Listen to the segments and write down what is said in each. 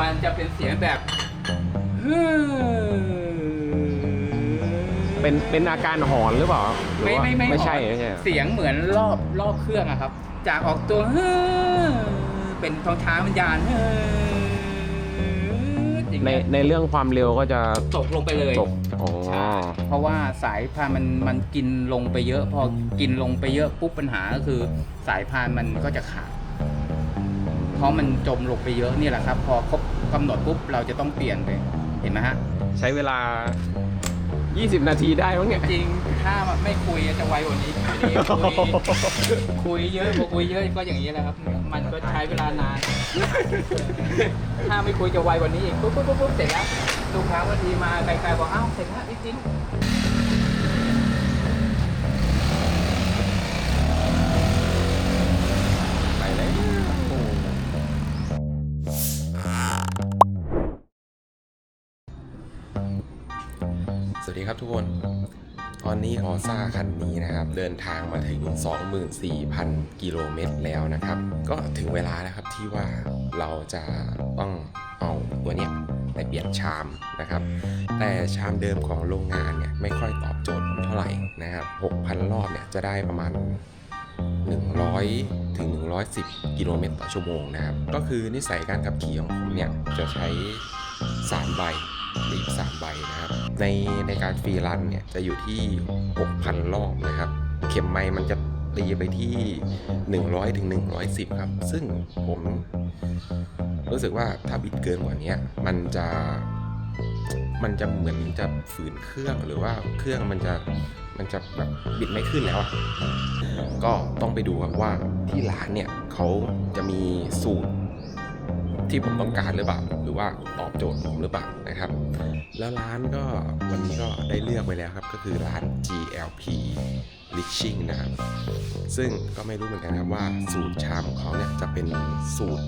มันจะเป็นเสียงแบบเป็นเป็นอาการหอนหรือเปล่าหรือไม่ว่าไม่ไม่ไม่ใช่ออกไม่ใช่เสียงเหมือนรอบรอบเครื่องอะครับ จากออกตัวเป็นท้องช้างมันยานอย่างในเงี้ยในเรื่องความเร็วก็จะตกลงไปเลย ตกอ๋อใช่เพราะว่าสายพานมันมันกินลงไปเยอะ พอกินลงไปเยอะปุ๊บปัญหาก็คือ สายพานมันก็จะขาด เพราะมันจมลงไปเยอะนี่แหละครับ พอครบกำหนดปุ๊บเราจะต้องเปลี่ยนไปเห็นไหมฮะใช้เวลา 20 นาทีได้มั้งเนี่ย จริงถ้าไม่คุยจะไวกว่านี้คุยคุยเยอะพอคุยเยอะก็อย่างนี้แหละครับ มันก็ใช้เวลานาน ถ้าไม่คุยจะไวกว่านี้อีกปุ๊บปุ๊บปุ๊บปุ๊บเสร็จแล้วลูกค้าบางทีมาไกลๆบอกอ้าวเสร็จแล้วจริง นนี้ออซ่าคันนี้นะครับ เดินทางมาถึง 24,000 กิโลเมตรแล้วนะครับ ก็ถึงเวลาแล้วครับที่ว่าเราจะต้องเอาตัวเนี้ยไปเปลี่ยนชามนะครับ แต่ชามเดิมของโรงงานเนี่ยไม่ค่อยตอบโจทย์ผมเท่าไหร่นะครับ 6,000 รอบเนี่ยจะได้ประมาณ100 ถึง 110 กิโลเมตรต่อชั่วโมงนะครับ ก็คือนิสัยการขับขี่ของผมเนี่ยจะใช้3ใบ รีบ3ใบนะครับ ในในการฟรีรันเนี่ยจะอยู่ที่ 6,000 รอบนะครับ เข็มไม้มันจะตีไปที่ 100ถึง110 ครับ ซึ่งผมรู้สึกว่าถ้าบิดเกินกว่านี้มันจะมันจะเหมือนจะฝืนเครื่องหรือว่าเครื่องมันจะมันจะแบบบิดไม่ขึ้นแล้วก็ต้องไปดูครับว่าที่ร้านเนี่ยเขาจะมีสูตร ที่ผมต้องการหรือเปล่า หรือว่าตอบโจทย์ผมหรือเปล่านะครับ แล้วร้านก็วันนี้ก็ได้เลือกไว้แล้วครับก็คือร้าน GLP Riching นะครับ ซึ่งก็ไม่รู้เหมือนกันครับว่าสูตรชามของเขาเนี่ยจะเป็นสูตร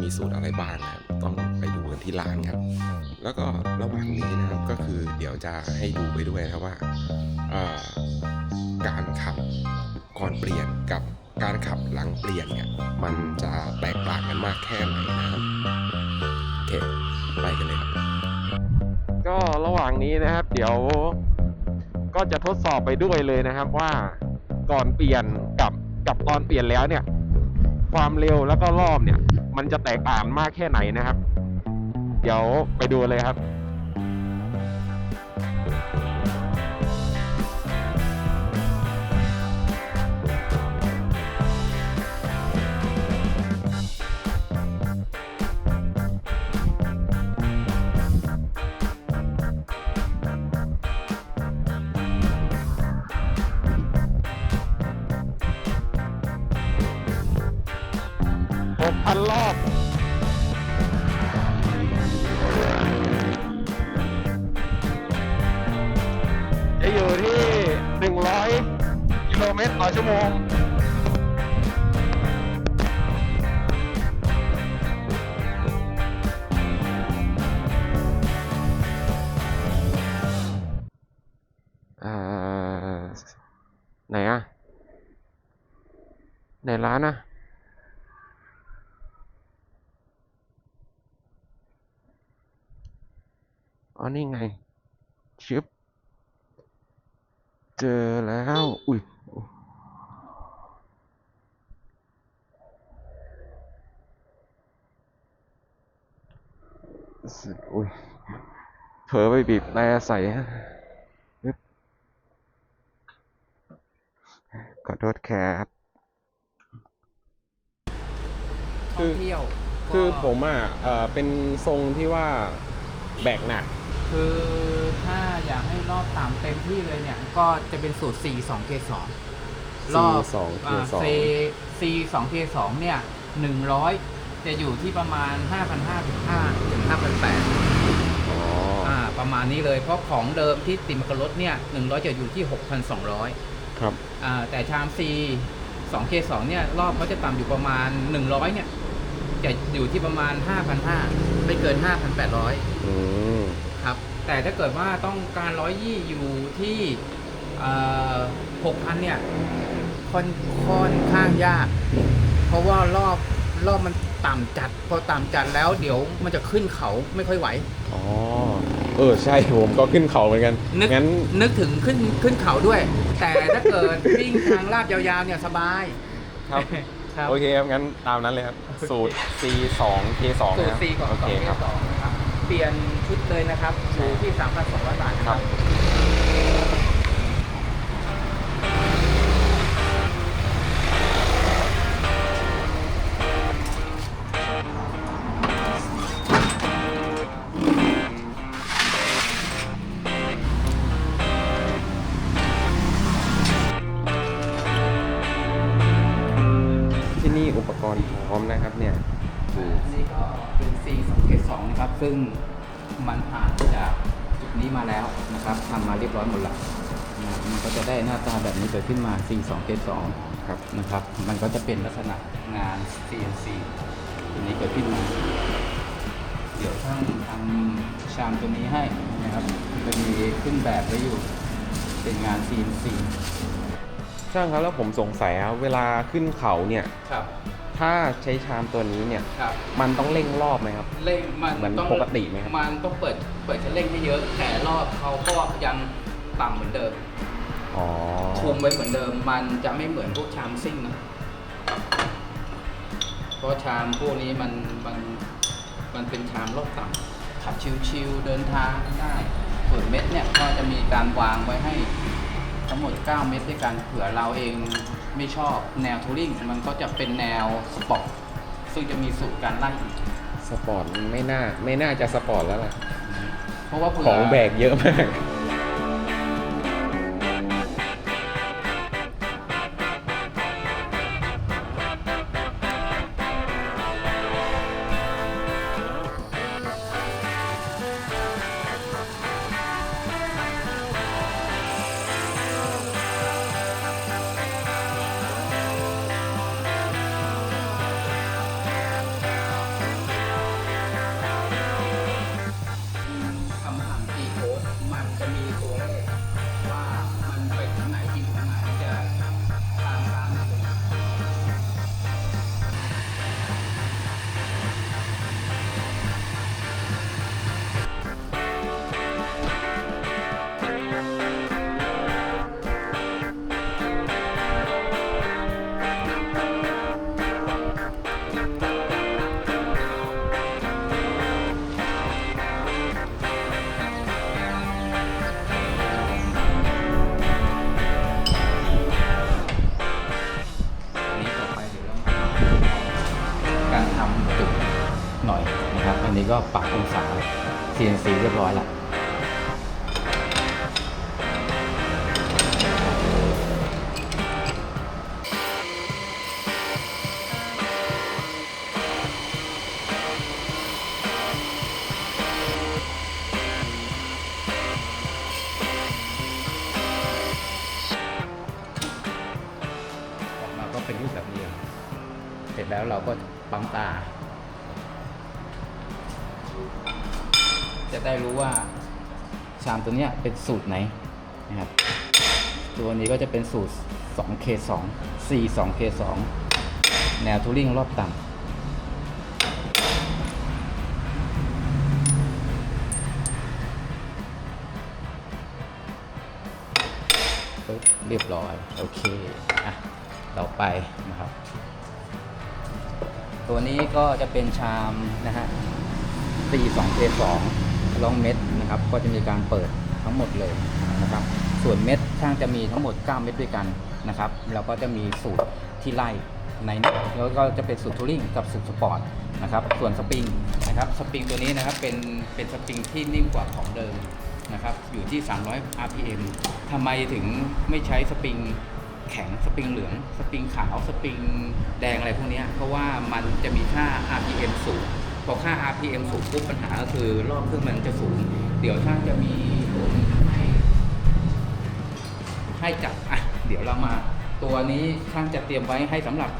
มีสูตรอะไรบ้างนะครับต้องไปดูกันที่ร้านครับ แล้วก็ระหว่างนี้นะครับก็คือเดี๋ยวจะให้ดูไปด้วยนะครับว่าการขับก่อนเปลี่ยนกับ การขับหลังเปลี่ยนเนี่ยมันจะแตกต่างกันมากแค่ไหนนะครับโอเคไปกันเลยครับก็ระหว่างนี้นะครับ เดี๋ยวก็จะทดสอบไปด้วยเลยนะครับว่าก่อนเปลี่ยนกับกับตอนเปลี่ยนแล้วเนี่ย ความเร็วแล้วก็รอบเนี่ย มันจะแตกต่างมากแค่ไหนนะครับ เดี๋ยวไปดูเลยครับ ลเมตรต่อชั่วโมง อ่า ไหนอะไหนร้านอะอ๋อนี่ไงชึบเจอแล้ว อุ้ย สึ อุ้ยเผลอไปบีบแต่ใส่ฮะปึ๊บขอโทษครับๆท่องเที่ยวคือก็ผมอะเอ่อเป็นทรงที่ว่าแบกหนัก คือถ้าอยากให้รอบต่ำเต็มที่เลยเนี่ย ก็จะเป็นสูตร C 2 K 2รอบ C 2 K 2 C C 2 K 2เนี่ย100 จะอยู่ที่ประมาณ 5,500ถึง5ถึง5,800อ๋ออ่าประมาณนี้เลยเพราะของเดิมที่ติดมากบรถเนี่ย100 จะอยู่ที่ 6,200 ครับอ่าแต่ชาม C 2 K 2 เนี่ยรอบเขาจะต่ำอยู่ประมาณ 100 เนี่ย จะอยู่ที่ประมาณ 5,500 ไม่เกิน 5,800 อืมครับ แต่ถ้าเกิดว่าต้องการร้อยยี่อยู่ที่หกพันเนี่ยค่อนค่อนข้างยาก เพราะว่ารอบ รอบมันต่ำจัด พอต่ำจัดแล้วเดี๋ยวมันจะขึ้นเขาไม่ค่อยไหว อ๋อ เออ ใช่ผมก็ขึ้นเขาเหมือนกัน นึกงั้น นึกถึงขึ้นขึ้นเขาด้วย แต่ถ้าเกิด วิ่งทางลาดยาวๆเนี่ยสบาย ครับ ครับ โอเคครับ งั้นตามนั้นเลยครับ สูตร C 2 K 2สูตนะครรับซีก่อนโอเคครับสองนะครับ เปลี่ยนชุดเลยนะครับอยู่ที่3,200บาทนะครับที่ 4 2 7 2ครับนะครับ มันก็จะเป็นลักษณะงาน CNC ตัวนี้เกิดขึ้นมาเดี๋ยวช่างทำชามตัวนี้ให้นะครับมันมีขึ้นแบบไว้อยู่ เป็นงาน CNC ช่างครับแล้วผมสงสัยครับเวลาขึ้นเขาเนี่ย ครับ ถ้าใช้ชามตัวนี้เนี่ยมันต้องเร่งรอบไหมครับ เร่งมันเหมือนต้องปกติไหมครับ มันต้องเปิดเปิดจะเร่งให้เยอะ แต่รอบเขาก็ยังต่ำเหมือนเดิม คุมไว้เหมือนเดิม มันจะไม่เหมือนพวกชามซิ่งนะเพราะชามพวกนี้มันมันมันเป็นชามรอบต่ำขับชิวๆเดินทางได้ส่วนเม็ดเนี่ยก็จะมีการวางไว้ให้ทั้งหมด 9 เม็ดด้วยกันเผื่อเราเองไม่ชอบแนวทัวริงมันก็จะเป็นแนวสปอร์ตซึ่งจะมีสูตรการไล่อีกสปอร์ตไม่น่าไม่น่าจะสปอร์ตแล้วล่ะ เพราะว่าเผื่ของแบกเยอะมาก เป็นรูปแบบนี้เสร็จแล้วเราก็ปั๊มตา จะได้รู้ว่าชามตัวนี้เป็นสูตรไหนนะครับตัวนี้ก็จะเป็นสูตร 2K2 C2K2 แนวทูริงรอบต่ำเรียบร้อย โอเค อะ ต่อไปนะครับ ตัวนี้ก็จะเป็นชามนะฮะ42 k 2 ลองเม็ดนะครับ ก็จะมีการเปิดทั้งหมดเลยนะครับ ส่วนเม็ดช่างจะมีทั้งหมด 9 เม็ดด้วยกันนะครับแล้วก็จะมีสูตรที่ไล่ในนี้แล้วก็จะเป็นสูตรทัวริงกับสูตรสปอร์ตนะครับ ส่วนสปริงนะครับสปริงตัวนี้นะครับเป็นเป็นสปริงที่นิ่มกว่าของเดิมนะครับอยู่ที่ 300 rpm ทำไมถึงไม่ใช้สปริง แข็งสปริงเหลือง สปริงขาวสปริงแดงอะไรพวกเนี้ยเพราะว่ามันจะมีค่า RPM สูงพอค่า RPM สูงปุ๊บปัญหาก็คือรอบเครื่องมันจะสูง เดี๋ยวช่างจะมีตัวนี้ให้ให้จับอะเดี๋ยวเรามา ตัวนี้ช่างจะเตรียมไว้ให้สำหรับ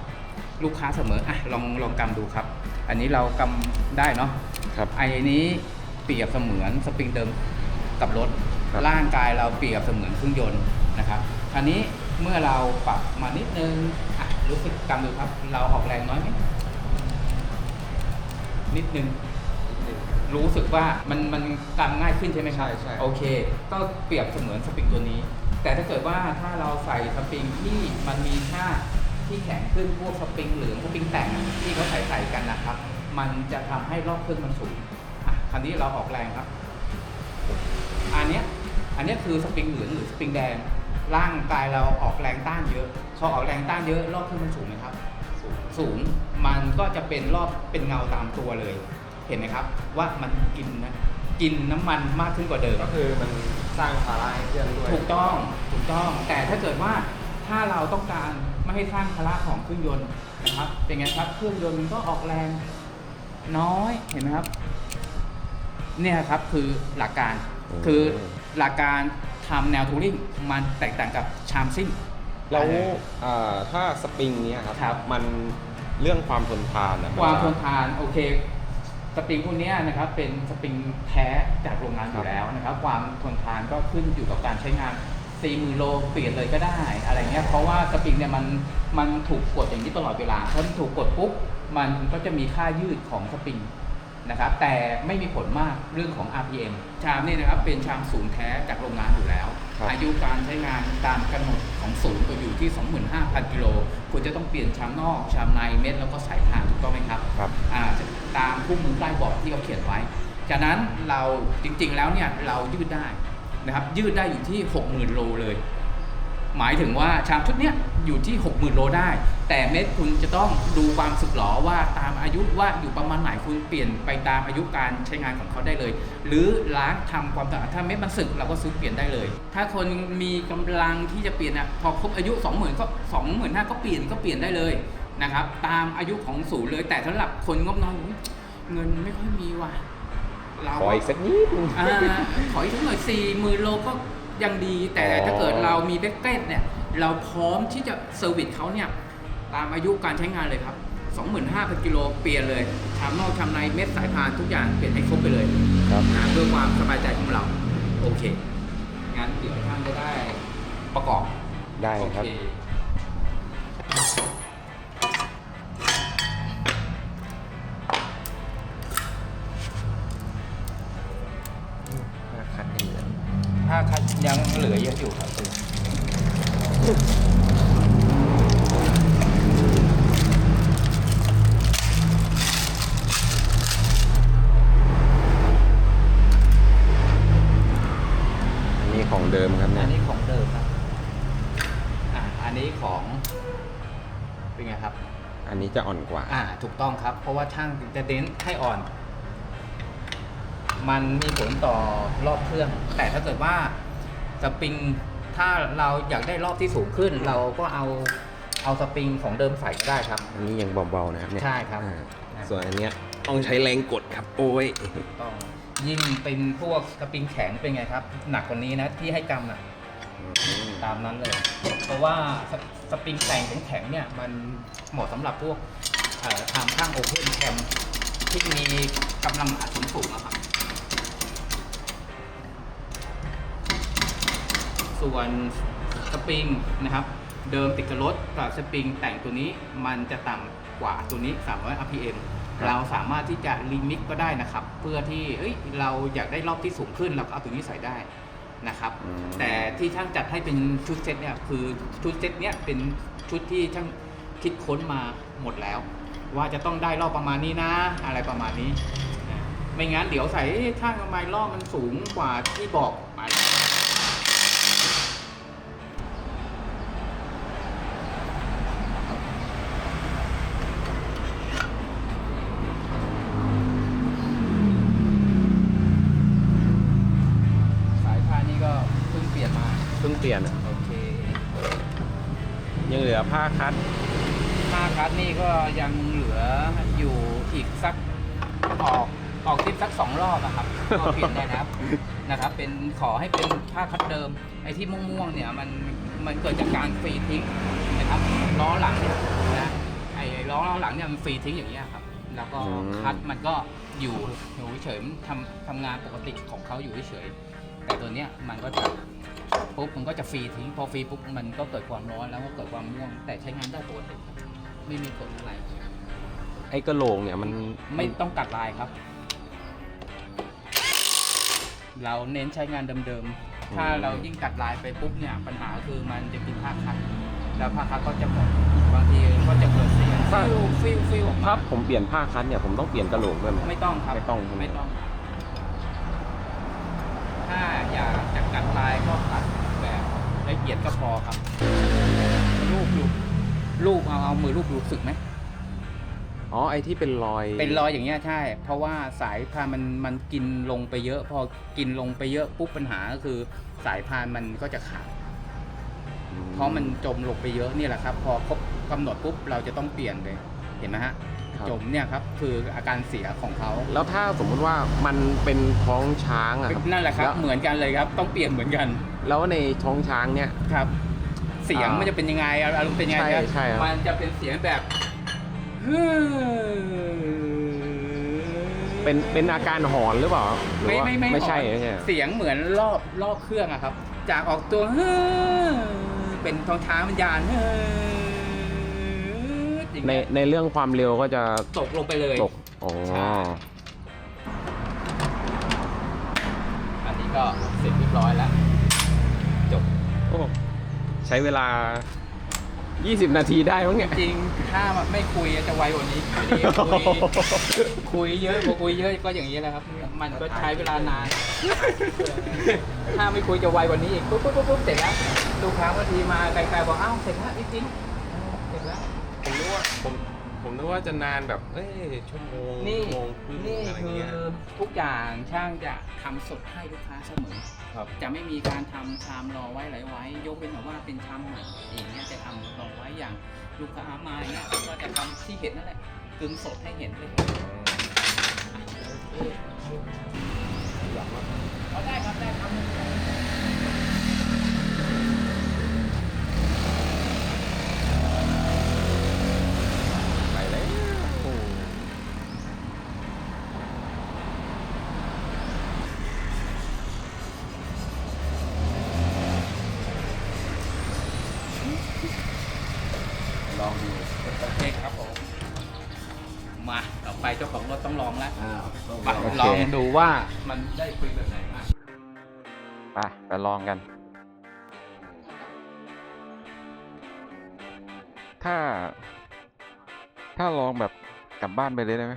ลูกค้าเสมออะลองลองกำดูครับ อันนี้เรากำได้เนาะครับไอ้นี้เปรียบเสมือนสปริงเดิมกับรถครับร่างกายเราเปรียบเสมือนเครื่องยนต์นะครับคราวนี้ เมื่อเราปรับมานิดนึงอะรู้สึกกำดูครับ เราออกแรงน้อยไหมนิดนึง รู้สึกว่ามันมันกำง่ายขึ้นใช่ไหมครับใช่ใช่ โอเค ก็เปรียบเสมือนสปริงตัวนี้ แต่ถ้าเกิดว่าถ้าเราใส่สปริงที่มันมีค่าที่แข็งขึ้นพวกสปริงเหลืองสปริงแต่งอะที่เขาใส่ใส่กันนะครับ มันจะทำให้รอบเครื่องมันสูงอะคราวนี้เราออกแรงครับ อันเนี้ยอันเนี้ยคือสปริงเหลืองหรือสปริงแดง ร่างกายเราออกแรงต้านเยอะ พอออกแรงต้านเยอะรอบเครื่องมันสูงไหมครับสูงสูง มันก็จะเป็นรอบเป็นเงาตามตัวเลย เห็นไหมครับ ว่ามันกินนะกินน้ำมันมากขึ้นกว่าเดิม ก็คือมันสร้างภาระให้เครื่องด้วยถูกต้อง ถูกต้อง แต่ถ้าเกิดว่าถ้าเราต้องการไม่ให้สร้างภาระของเครื่องยนต์นะครับ เป็นไงครับ เครื่องยนต์มันก็ออกแรงน้อย เห็นไหมครับ เนี่ยครับคือหลักการอืมคือหลักการ ทำแนวทูริงมันแตกต่างกับชามซิ่ง แล้วเอ่อถ้าสปริงเนี้ยครับครับ มันเรื่องความทนทานอะความทจะนทานโอเค สปริงพวกเนี้ยนะครับเป็นสปริงแท้จากโรงงานอยู่แล้วนะครับ ความทนทานก็ขึ้นอยู่กับการใช้งาน4มือโลเปลี่ยนเลยก็ได้อะไรเงี้ยเพราะว่าสปริงเนี่ยมันมันถูกกดอย่างนี้ตลอดเวลาพอมันถูกกดปุ๊บมันก็จะมีค่ายืดของสปริง นะครับแต่ไม่มีผลมากเรื่องของ RPM ชามนี่นะครับเป็นชามศูนย์แท้จากโรงงานอยู่แล้ว ครับอายุการใช้งานตามกำหนดของศูนย์ก็อยู่ที่ 25,000กิโลคุณจะต้องเปลี่ยนชามนอกชามในเม็ดแล้วก็สายพานถูกต้องไหมครับครับ อ่าตามคู่มือใต้บอร์ดที่เขาเขียนไว้ จากนั้นเราจริงๆแล้วเนี่ยเรายืดได้นะครับยืดได้อยู่ที่ 60,000โลเลย หมายถึงว่าชามชุดเนี้ยอยู่ที่ 60,000 โลได้ แต่เม็ดคุณจะต้องดูความสึกหรอว่าตามอายุว่าอยู่ประมาณไหนคุณเปลี่ยนไปตามอายุการใช้งานของเขาได้เลย หรือล้างทำความสะอาดถ้าเม็ดมันสึกเราก็ซื้อเปลี่ยนได้เลย ถ้าคนมีกำลังที่จะเปลี่ยนอะพอครบอายุ 20,000 ก็ 25,000ก็เปลี่ยนก็เปลี่ยนได้เลยนะครับตามอายุของศูนย์เลยแต่สำหรับคนงบน้อยอุ๊ยเงินไม่ค่อยมีว่ะเราขออีกสักนิดนึงอ่าขออีกสักหน่อยสี่หมื่นโลก็ ยังดีแต่อ๋อ ถ้าเกิดเรามีแบ็กเก็ตเนี่ย เราพร้อมที่จะเซอร์วิสเขาเนี่ยตามอายุการใช้งานเลยครับ 25,000กิโลเปลี่ยนเลยชามนอกชามในเม็ดสายพานทุกอย่างเปลี่ยนให้ครบไปเลยครับ นะเพื่อความสบายใจของเรา โอเคงั้นเดี๋ยวท่านจะได้ประกอบได้โอครับเคคั ว่าช่างจะเน้นให้อ่อน มันมีผลต่อรอบเครื่อง แต่ถ้าเกิดว่าสปริงถ้าเราอยากได้รอบที่สูงขึ้น เราก็เอาเอาสปริงของเดิมใส่ก็ได้ครับ อันนี้ยังเบาๆนะครับเนี่ยใช่ครับอ่าส่วนอันเนี้ยต้องใช้แรงกดครับโอ้ยต้องยิ่งเป็นพวกสปริงแข็งเป็นไงครับ หนักกว่านี้นะที่ให้กำน่ะ ตามนั้นเลย เพราะว่าสสปริงแต่งแข็งๆเนี่ย มันเหมาะสำหรับพวก เอ่อทำข้างโอเพนแคมที่มีกำลังอัดสูงๆนะครับ ส่วนสปริงนะครับ เดิมติดกับรถกับสปริงแต่งตัวนี้มันจะต่ำกว่าตัวนี้ 300 rpm ครับเราสามารถที่จะลิมิตก็ได้นะครับ เพื่อที่เอ้ยเราอยากได้รอบที่สูงขึ้นเราก็เอาตัวนี้ใส่ได้นะครับอืมแต่ที่ช่างจัดให้เป็นชุดเซตเนี่ยคือชุดเซตเนี่ยเป็นชุดที่ช่างคิดค้นมาหมดแล้ว ว่าจะต้องได้รอบประมาณนี้นะ อะไรประมาณนี้นะไม่งั้นเดี๋ยวใส่เอ๊ะช่างทำไมรอบมันสูงกว่าที่บอกไปสายพานนี่ก็เพิ่งเปลี่ยนมาเพิ่งเปลี่ยนอะโอเค ยังเหลือผ้าคัด ค่าคัดนี่ก็ยังเหลืออยู่อีกสักออกออกทริปสักสองรอบอะครับ ก็เปลี่ยนได้นะครับนะครับ เป็นขอให้เป็นผ้าคัดเดิม ไอ้ที่ม่วงๆเนี่ยมันมันเกิดจากการฟรีทิ้งนะครับล้อหลังเนี่ยนะไอ้ล้อหลังเนี่ยมันฟรีทิ้งอย่างเงี้ยครับ แล้วก็อืมคัดมันก็อยู่อยู่เฉยๆมันทำทำงานปกติของเขาอยู่เฉยๆแต่ตัวเนี้ยมันก็จะปุ๊บมันก็จะฟรีทิ้งพอฟรีปุ๊บมันก็เกิดความร้อนแล้วก็เกิดความม่วง แต่ใช้งานได้ปกติครับ ไม่มีผลอะไร ไอ้กระโหลกเนี่ยมันไม่ต้องตัดลายครับ เราเน้นใช้งานเดิมๆ ถ้าเรายิ่งตัดลายไปปุ๊บเนี่ย ปัญหาคือมันจะกินผ้าคัด แล้วผ้าคัดก็จะหมดบางทีก็จะเกิดเสียงฟิวฟิวฟิวออกมาถ้าผมเปลี่ยนผ้าคันเนี่ยผมต้องเปลี่ยนกระโหลกด้วยไหมไม่ต้องครับไม่ต้องใช่ไหมไม่ต้อง ถ้าอยากจะกัดลายก็กัดแบบละเอียดก็พอครับรูปรูป รูปเอาเอามือรูปรู้สึกไหมอ๋อไอ้ที่เป็นรอยเป็นรอยอย่างเงี้ยใช่ เพราะว่าสายพานมันมันกินลงไปเยอะ พอกินลงไปเยอะปุ๊บปัญหาก็คือ สายพานมันก็จะขาดอืเพราะมันจมลงไปเยอะเนี่ยแหละครับ พอครบกำหนดปุ๊บเราจะต้องเปลี่ยนเลยเห็นไหมฮะครับจมเนี่ยครับคืออาการเสียของเขาแล้วถ้าสมมุติว่ามันเป็นท้องช้างอะครับนั่นแหละครับแล้วเหมือนกันเลยครับ ต้องเปลี่ยนเหมือนกัน แล้วในท้องช้างเนี่ยครับ เสียงอ่ามัมันจะเป็นยังไงอารมณ์เป็นยังไงใช่ครับใช่ครับ มันจะเป็นเสียงแบบเป็นเป็นอาการหอนหรือเปล่าหรือไม่ว่าไม่ไม่ไม่ใช่ออกไม่ใช่เสียงเหมือนรอบรอบเครื่องอะครับ จากออกตัวเป็นท้องช้างมันยานอย่างในเงี้ยในเรื่องความเร็วก็จะตกลงไปเลย ตกอ๋อใช่ อันนี้ก็เสร็จเรียบร้อยแล้วจบโอ้ ใช้เวลา 20 นาทีได้มั้งเนี่ย จริงๆถ้าไม่คุยจะไวกว่านี้คุยคุยเยอะพอคุยเยอะก็อย่างนี้แหละครับ มันก็ใช้เวลานาน ถ้าไม่คุยจะไวกว่านี้อีกปุ๊บปุ๊บปุ๊บปุ๊บเสร็จแล้วลูกค้าบางทีมาไกลๆบอกอ้าวเสร็จแล้วจริงๆเสร็จแล้วผมนึกว่าผมผมนึกว่าจะนานแบบ เอ้ยชั่วโมงนี่ชั่วโมงครึ่งนี่อะไรคือเงี้ยทุกอย่างช่างจะทำสดให้ลูกค้าเสมอ ครับ จะไม่มีการทำชามรอไว้ไหลไว้ ยกเป็นแบบว่าเป็นชามใหม่อย่างเงี้ยจะทำรอไว้อย่างลูกค้ามาเนี่ยก็จะทำที่เห็นนั่นแหละกึ่งสดให้เห็นเลยเอาได้ครับได้ครับ ว่ามันได้คุยแบบไหนมาไปไปลองกัน ถ้า ถ้าลองแบบกลับบ้านไปเลยได้ไหม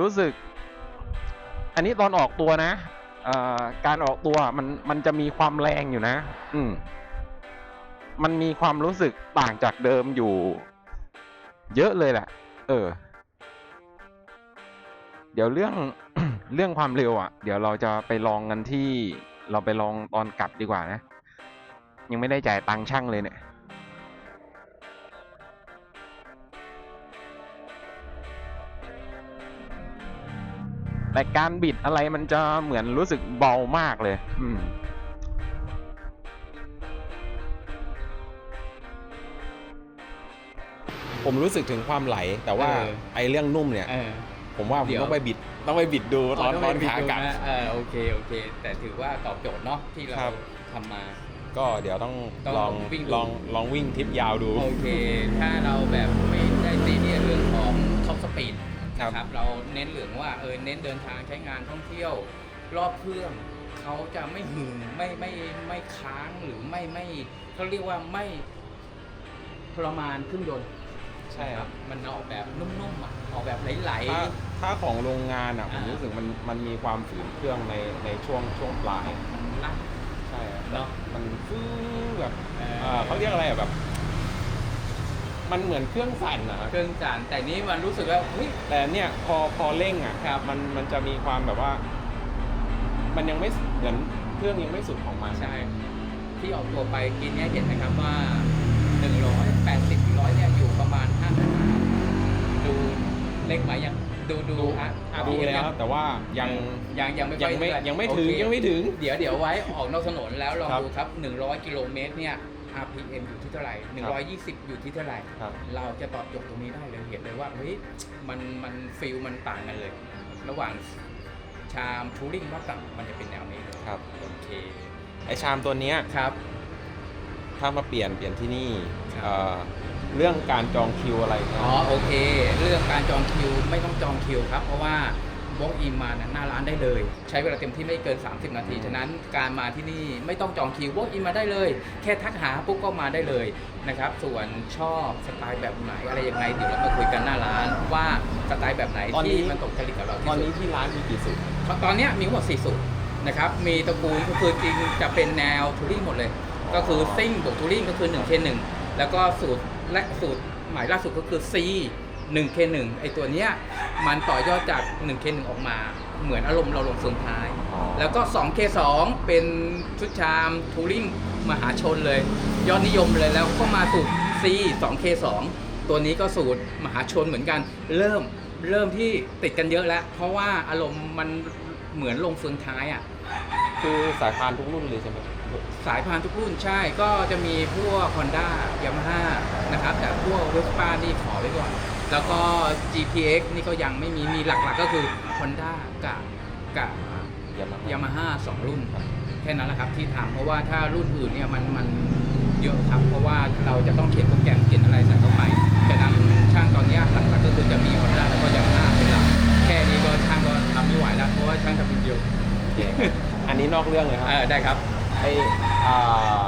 รู้สึก อันนี้ตอนออกตัวนะเอ่อการออกตัวมันมันจะมีความแรงอยู่นะ อืม มันมีความรู้สึกต่างจากเดิมอยู่ เยอะเลยแหละ เออ เดี๋ยวเรื่องเรื่องความเร็วอะ เดี๋ยวเราจะไปลองกันที่ เราไปลองตอนกลับดีกว่านะ ยังไม่ได้จ่ายตังค์ช่างเลยเนี่ยแต่การบิดอะไรมันจะเหมือนรู้สึกเบามากเลย อืม ผมรู้สึกถึงความไหล แต่ว่าเออ ไอ้เรื่องนุ่มเนี่ย เออ ผมว่าผมเดี๋ยว ต้องไปบิด ต้องไปบิดดูตอนตอนผิดขากลับดูนะเออโอเคโอเค แต่ถือว่าตอบโจทย์เนาะที่เราครับ ทำมา ก็เดี๋ยวต้องต้องลองวิ่งดู ลองลองวิ่งทริปยาวดู โอเค ถ้าเราแบบไม่ได้ตีเนี่ยเรื่องของท็อปสปีดครับ นะครับ เราเน้นเหลืองว่าเออเน้นเดินทางใช้งานท่องเที่ยว รอบเครื่องเขาจะไม่หึงไม่ไม่ไม่ค้างหรือไม่ไม่เขาเรียกว่าไม่ทรมานเครื่องยนต์ ใช่ครับ มันออกแบบนุ่มๆอะออกแบบไหลถ้าถ้าของโรงงานอะผมอ่ารู้รู้สึกมันมันมีความฝืนเครื่องในในช่วงช่วงปลาย ๆมันลั่น ใช่ครับเนอะมันฟื้อแบบเอ่อเอ่อเขาเรียกอะไรอะแบบ มันเหมือนเครื่องสั่นอะครับเครื่องจานแต่นี้มันรู้สึกว่าเฮ้ย แต่เนี่ยพอพอเร่งอะครับมันมันจะมีความแบบว่า มันยังไม่เหมือนเครื่องยังไม่สุดของมันใช่ ที่ออกตัวไปกินเนี่ยเห็นไหมครับว่า 180 100เนี่ยอยู่ ประมาณ5ดูเล็กไหมยังดูดูดูอะอะดูพี่เห็นแล้วยังแต่ว่ายังยังยังไม่ยังไม่ค่อยังไม่โอถึงเคยังไม่ถึง เดี๋ยวเดี๋ยวไว้ออกนอกถนนแล้วลองครับดูครับ 100 กิโลเมตรเนี่ย RPM อยู่ที่เท่าไหร่ 120 อยู่ที่เท่าไหร่ ครับ เราจะตอบโจทย์ตรงนี้ได้เลยเห็นเลยว่าเฮ้ยมันมันฟิลมันต่างกันเลย ระหว่างชามทูริงรอบต่ำมันจะเป็นแนวนี้เลยครับโอเคไอชามตัวเนี้ยครับ ถ้ามาเปลี่ยนเปลี่ยนที่นี่ครับ เอ่อ เรื่องการจองคิวอะไรเนี่ยอ๋อโอเค เรื่องการจองคิวไม่ต้องจองคิวครับ เพราะว่าบล็อกอินมาหน้าร้านได้เลย ใช้เวลาเต็มที่ไม่เกิน 30 นาที ฉะนั้นการมาที่นี่ไม่ต้องจองคิวบล็อกอินมาได้เลย แค่ทักหาปุ๊บก็มาได้เลยนะครับ ส่วนชอบสไตล์แบบไหนอะไรยังไงเดี๋ยวเรามาคุยกันหน้าร้านว่าสไตล์แบบไหนที่มันตกจริตกับเราที่ตอนสุนี้ดที่ร้านมีกี่สูตร ตอนเนี้ยมีทั้งหมด4สูตรนะครับ มีตระกูลก็คือจริงจะเป็นแนวทูริงหมดเลย ก็คือซิ่งบวกทูริงก็คือ1 k 1แล้วก็สูตร และสูตรใหม่ล่าสุดก็คือ C 1 k 1ไอตัวเนี้ยมันต่อยอดจาก 1 k 1ออกมา เหมือนอารมณ์เราลงเฟืองท้าย อ๋อ แล้วก็ 2 k 2เป็นชุดชามทูริงมหาชนเลย ยอดนิยมเลยแล้วก็มาสูตร C 2 k 2ตัวนี้ก็สูตรมหาชนเหมือนกัน เริ่มเริ่มที่ติดกันเยอะแล้ว เพราะว่าอารมณ์มันเหมือนลงเฟืองท้ายอะ คือสายพานทุกรุ่นเลยใช่ไหมสายพานทุกรุ่นใช่ก็จะมีพวก Honda Yamaha นะ ครับแต่พวก Vespa นี่ขอไว้ก่อน แล้วก็ GPX นี่ก็ยังไม่มีมีหลักๆก็คือ Honda กับกับ ยามา Yamaha สองรุ่นแค่นั้นแหละครับที่ทำเพราะว่าถ้ารุ่นอื่นเนี่ยมันมันเยอะครับ เพราะว่าเราจะต้องเขียนโปรแกรมเขียนอะไรใส่เข้าไปฉะนั้นช่างตอนเนี้ยหลักๆก็คือจะมี Honda แล้วก็ Yamaha เป็นหลักแค่นี้ก็ช่างก็ทำไม่ไหวแล้วเพราะว่าช่างทำคนเดียวโอเคอันนี้นอกเรื่องเลยครับ เออได้ครับ ไออ่าเออ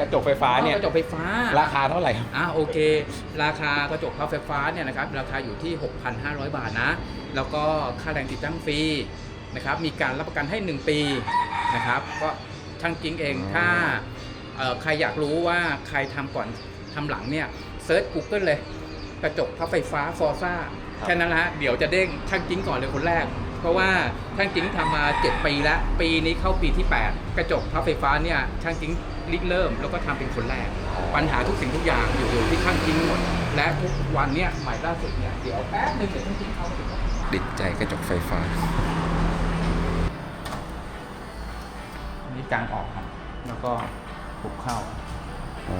กระจกไฟฟ้าเนี่ยกระจกไฟฟ้า ราคาเท่าไหร่ครับอ่าโอเค ราคากระจกพับไฟฟ้าเนี่ยนะครับราคาอยู่ที่ 6,500 บาทนะ แล้วก็ค่าแรงติดตั้งฟรีนะครับมีการรับประกันให้ 1 ปีนะครับก็ช่างจริงเองอืมถ้าเอ่อใครอยากรู้ว่าใครทำก่อนทำหลังเนี่ยเซิร์ช Google เลย กระจกพับไฟฟ้าฟอร์ซ่าแค่นั้นละฮะเดี๋ยวจะเด้งช่างจริงก่อนเลยคนแรก เพราะว่าช่างจริงทำมา 7 ปีแล้ว ปีนี้เข้าปีที่ 8 กระจกพับไฟฟ้าเนี่ยช่างจริง ริเริ่มแล้วก็ทำเป็นคนแรก ปัญหาทุกสิ่งทุกอย่างอยู่อยู่ที่ช่างจริงหมด และทุกวันเนี่ยใหม่ล่าสุดเนี่ยเดี๋ยวแป๊บนึงเดี๋ยวช่างจริงเข้าถึงติดใจกระจกไฟฟ้าอันนี้กลางออกครับ แล้วก็ปุบเข้าอ๋อ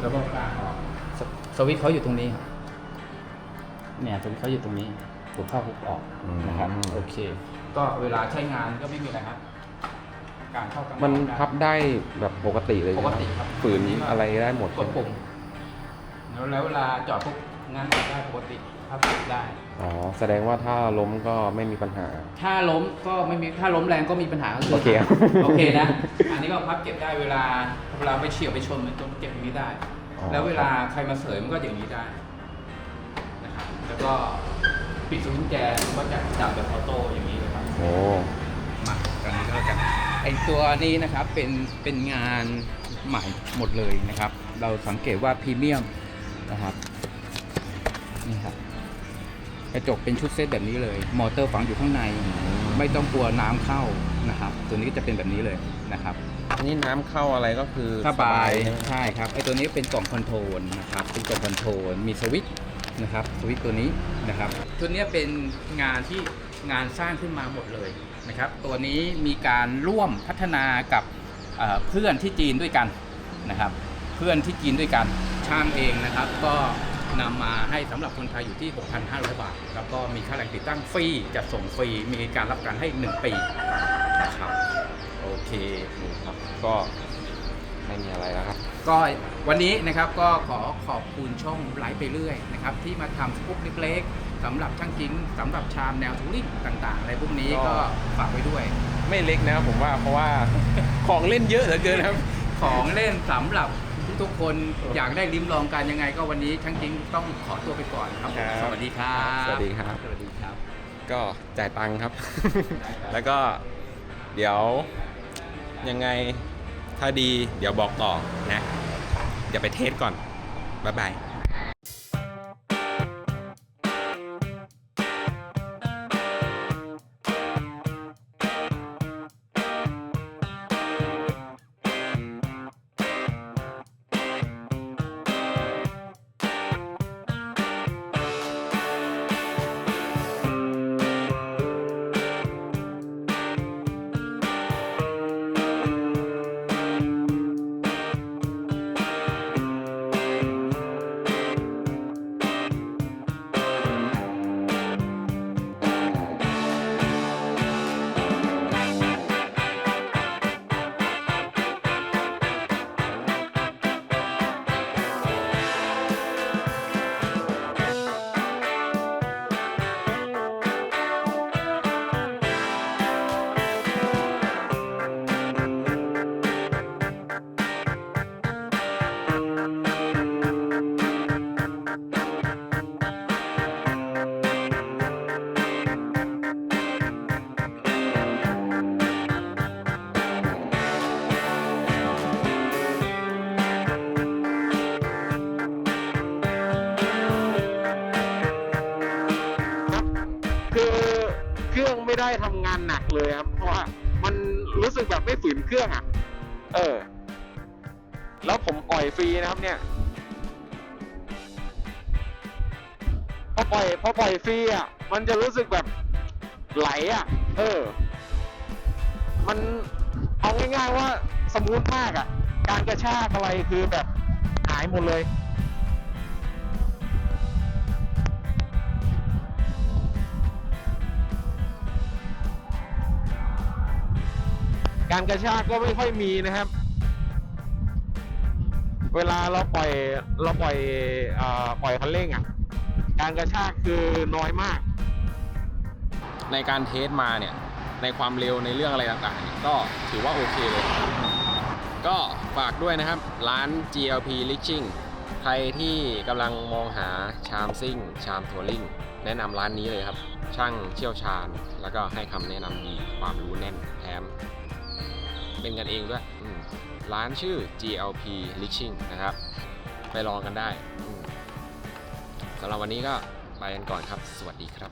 แล้วก็กลางออกสสวิตช์เขาอยู่ตรงนี้ครับเนี่ยสวิตช์เขาอยู่ตรงนี้ปุบเข้าปุบออกนะครับโอเค ก็เวลาใช้งานก็ไม่มีอะไรครับ การเข้ากลางออกมันได้พับได้แบบปกติเลยปกติครับฝืนอะไรได้หมดกดปุ่มแล้วแล้วเวลาจอดปุ๊บงานออกได้ปกติพับได้อ๋อแสดงว่าถ้าล้มก็ไม่มีปัญหา ถ้าล้มก็ไม่มีถ้าล้มแรงก็มีปัญหาก็คือโอเคครับโอเคนะ อันนี้ก็พับเก็บได้เวลาเวลาไปเฉียวไปชนมันจนเก็บอย่างนี้ได้อ๋อแล้วเวลาใครมาเสยมันก็อย่างนี้ได้นะครับแล้วก็ปิดสวิตช์กุญแจมันก็จะจับแบบออโต้อย่างนี้เลยครับโอ้มาตอนนี้ก็แล้วกันไอ ตัวนี้นะครับเป็นเป็นงานใหม่หมดเลยนะครับ เราสังเกตว่าพรีเมียมนะครับนี่ครับกระจกเป็นชุดเซตแบบนี้เลย มอเตอร์ฝังอยู่ข้างใน ไม่ต้องกลัวน้ำเข้านะครับ ตัวนี้ก็จะเป็นแบบนี้เลยนะครับอันนี้น้ำเข้าอะไรก็คือสบายใช่ไหมใช่ครับไอตัวนี้เป็นกล่องคอนโทรลนะครับเป็นกล่องคอนโทรลมีสวิตช์นะครับสวิตช์ตัวนี้นะครับ ตัวเนี้ยเป็นงานที่งานสร้างขึ้นมาหมดเลย นะครับตัวนี้มีการร่วมพัฒนากับเพื่อนที่จีนด้วยกันนะครับ เพื่อนที่จีนด้วยกันช่างเองนะครับก็นำมาให้สำหรับคนไทยอยู่ที่ 6,500 บาท แล้วก็มีค่าแรงติดตั้งฟรีจัดส่งฟรีมีการรับประกันให้ 1 ปีนะครับโอเคครับก็ไม่มีอะไรแล้วครับ ก็วันนี้นะครับก็ขอขอบคุณช่องไลฟ์ไปเรื่อยนะครับที่มาทำสกุ๊ปเล็กๆ สำหรับช่างจริงสำหรับชามแนวทูริงต่าง ๆ อะไรพวกนี้ก็ ก็ฝากไว้ด้วย ไม่เล็กนะครับผมว่าเพราะว่า ของเล่นเยอะเหลือเกินครับ ของเล่นสำหรับทุกๆคนอยากได้ลิ้มลองกันยังไง ก็วันนี้ช่างจริงต้องขอตัวไปก่อนครับผมครับสวัสดีครับสวัสดีครับ สวัสดีครับ ก็จ่ายตังค์ครับ แล้วก็เดี๋ยวยังไงถ้าดีเดี๋ยวบอกต่อนะ เดี๋ยวไปเทสก่อน บ๊ายบาย เครื่องอะ เออ แล้วผมปล่อยฟรีนะครับเนี่ย พอปล่อยพอปล่อยฟรีอะ มันจะรู้สึกแบบไหลอะ เออ มันเอาง่ายๆว่าสมูทมากอะ การกระชากอะไรคือแบบหายหมดเลย การกระชากก็ไม่ค่อยมีนะครับ เวลาเราปล่อยเราปล่อยอปล่อยคันเร่งอะ การกระชากคือน้อยมาก ในการเทสมาเนี่ย ในความเร็วในเรื่องอะไรต่างๆเนี่ยก็ถือว่าโอเคเลย ก็ฝากด้วยนะครับ ร้าน GLP Leaching ใครที่กำลังมองหาชามซิ่ง ชามทัวริงแนะนำร้านนี้เลยครับ ช่างเชี่ยวชาญ แล้วก็ให้คำแนะนำดีความรู้แน่นแถม เป็นกันเองด้วยร้านชื่อ GLP Leaching นะครับ ไปลองกันได้สำหรับวันนี้ก็ไปกันก่อนครับ สวัสดีครับ